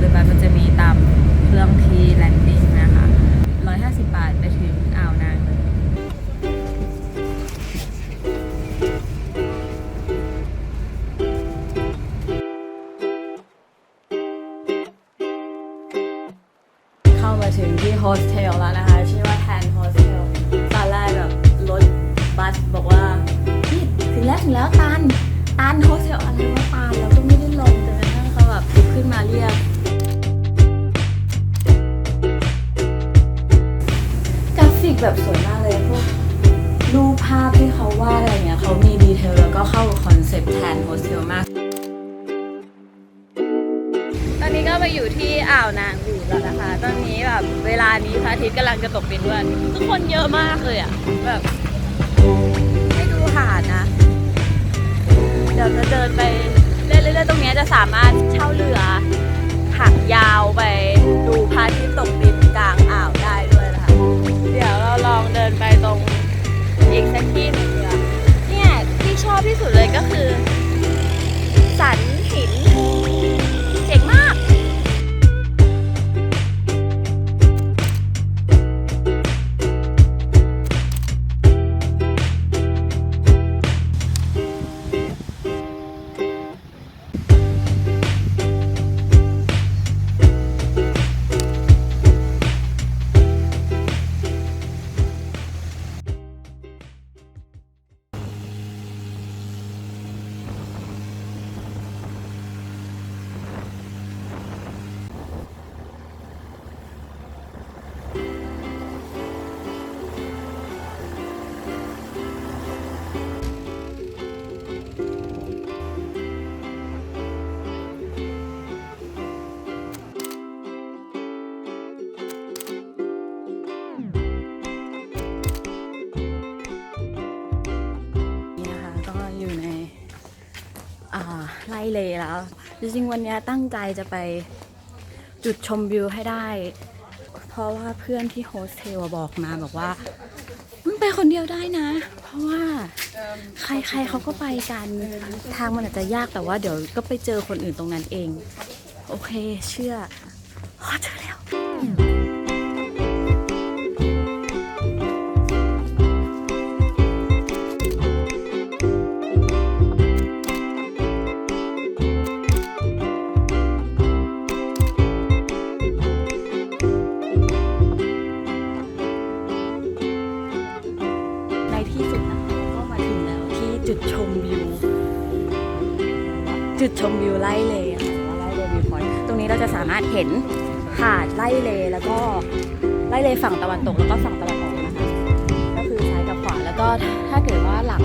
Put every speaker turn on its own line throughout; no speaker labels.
ดูไบมันจะมีตาม
เค
รื่องที่แลนดิ้งนะคะ 150 บาทไปถึงอ่าวนาง
เข้ามาถึงที่โฮสเทลแล้วนะคะ ชื่อว่าแทนโฮสเทลตอนแรกแบบรถบัสบอกว่า ถึงแล้ว ถึงแล้วตัน แบบสวยมากเลยพวกรูปภาพที่เขาวาดอะไรเงี้ยเขามีดีเทลแล้วก็เข้ากับคอนเซ็ปต์แทนโฮสเทลมาก ตอนนี้ก็มาอยู่ที่อ่าวนางบีดแล้วนะคะ ตอนนี้แบบเวลานี้พระอาทิตย์กำลังจะตกดินด้วยทุกคนเยอะมากเลยอะแบบให้ดูหาดนะ เดี๋ยวจะเดินไปเรื่อยๆตรงนี้จะสามารถเช่าเรือหางยาวไปดูพระอาทิตย์ตกดินกลางอ่าวได้ด้วยนะคะ เดี๋ยว อีกสักที่หนึ่งเนี่ยที่ชอบที่สุดเลยก็คือสัน ไล่เลยแล้ว จริงๆวันนี้ตั้งใจจะไปจุดชมวิวให้ได้ เพราะว่าเพื่อนที่โฮสเทลบอกมาบอกว่ามึงไปคนเดียวได้นะ เพราะว่าใครๆเขาก็ไปกันทางมันอาจจะยากแต่ว่าเดี๋ยวก็ไปเจอคนอื่นตรงนั้นเอง โอเคเชื่ออ๋อเจอแล้ว ที่สุดนะคะก็มาถึงแล้วที่จุดชมวิว จุดชมวิวไล่เลค่ะไล่เลยวิวพอยต์ตรงนี้เราจะสามารถเห็นหาดไล่เลยแล้วก็ไล่เลยฝั่งตะวันตกแล้วก็ฝั่งตะวันออกนะคะ ก็คือซ้ายกับขวาแล้วก็ถ้าเกิดว่าหลัง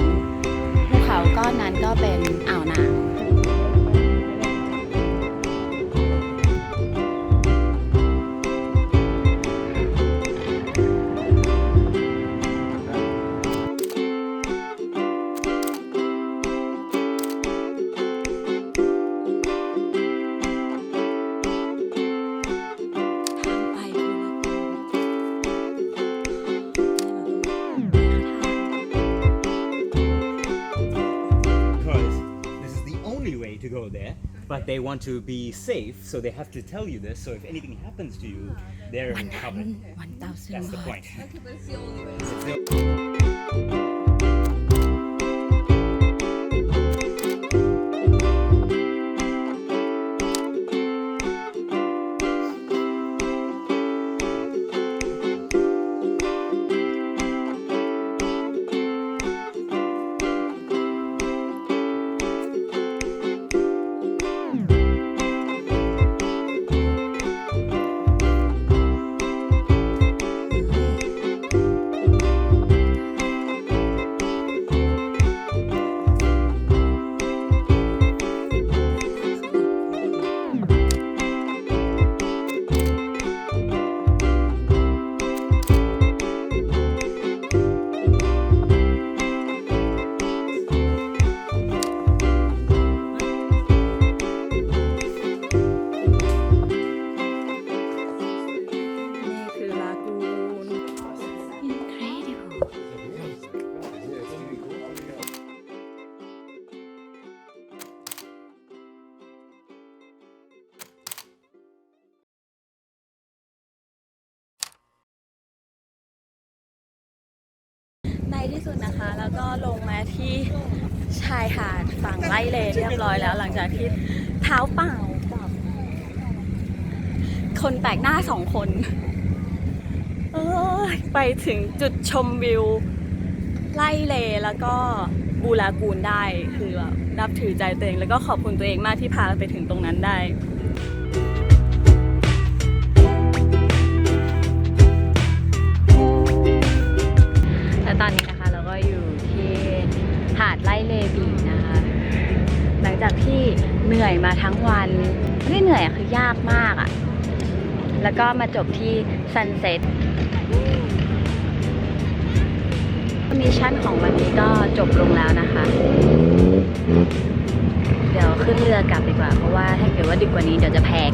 ภูเขาก้อนนั้นก็เป็นอ่าวนาง
to go there, but they want to be safe, so they have to tell you this. So if anything happens to you, they're covered.
One thousand.
That's the point.
ที่สุดนะคะ แล้วก็ลงมาที่ชายหาดฝั่งไล่เลเรียบร้อยแล้ว หลังจากที่เท้าเปล่ากับคนแปลกหน้าสองคนเอ้ยไปถึงจุดชมวิว ไล่เลแล้วก็บูรากูลได้คือแบบนับถือใจตัวเองแล้วก็ขอบคุณตัวเองมากที่พาไปถึงตรงนั้นได้และตอนนี้นะ หาดไล่เลบีนะคะ หลังจากที่เหนื่อยมาทั้งวันไม่เหนื่อยอะคือยากมากอะแล้วก็มาจบที่ซันเซ็ตมิชชั่นของวันนี้ก็จบลงแล้วนะคะ เดี๋ยวขึ้นเรือกลับดีกว่า เพราะว่าถ้าเกิดว่าดึกกว่านี้เดี๋ยวจะแพง